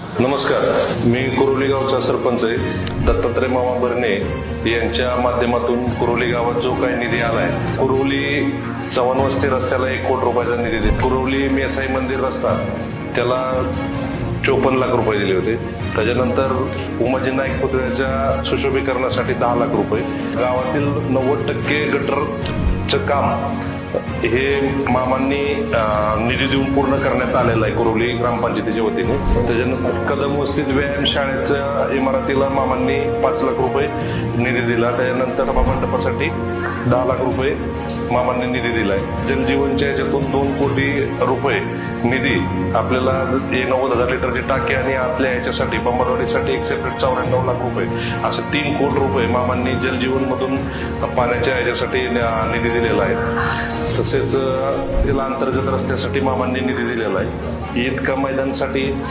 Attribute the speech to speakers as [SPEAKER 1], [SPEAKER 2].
[SPEAKER 1] नमस्कार मी कुरोली गावचा सरपंच आहे. दत्तात्रय मामा बर्णे यांच्या माध्यमातून कुरोली गावात जो काही निधी आलाय कुरोली चव्हाण वस्ती रस्त्याला एक कोटी रुपयाचा निधी दिला कुरोली मेसाई मंदिर रस्ता त्याला चोपन्न लाख रुपये दिले होते. त्याच्यानंतर उमाजी नाईक पुतळ्याच्या सुशोभीकरणासाठी दहा लाख रुपये. गावातील नव्वद टक्के गटरचं काम हे मामांनी निधी देऊन पूर्ण करण्यात आलेलं आहे कुरोली ग्रामपंचायतीच्या वतीने. त्याच्यानंतर कदम वस्तीत व्यायाम शाळेच्या इमारतीला मामांनी पाच लाख रुपये निधी दिला. त्याच्यानंतर मंडपासाठी दहा लाख रुपये मामांनी निधी दिलाय. जलजीवनच्या याच्यातून दोन कोटी रुपये निधी आपल्याला हे नव्वद हजार लिटरची टाकी आणि आतल्या याच्यासाठी बंबरवाडीसाठी एक सेपरेट चौऱ्याण्णव लाख रुपये असे तीन कोटी रुपये मामांनी जलजीवन मधून पाण्याच्या याच्यासाठी न- निधी दिलेला आहे. तसेच त्याला जिल्हा अंतर्गत रस्त्यासाठी मामांनी निधी दिलेला आहे. ईदका मैदानसाठी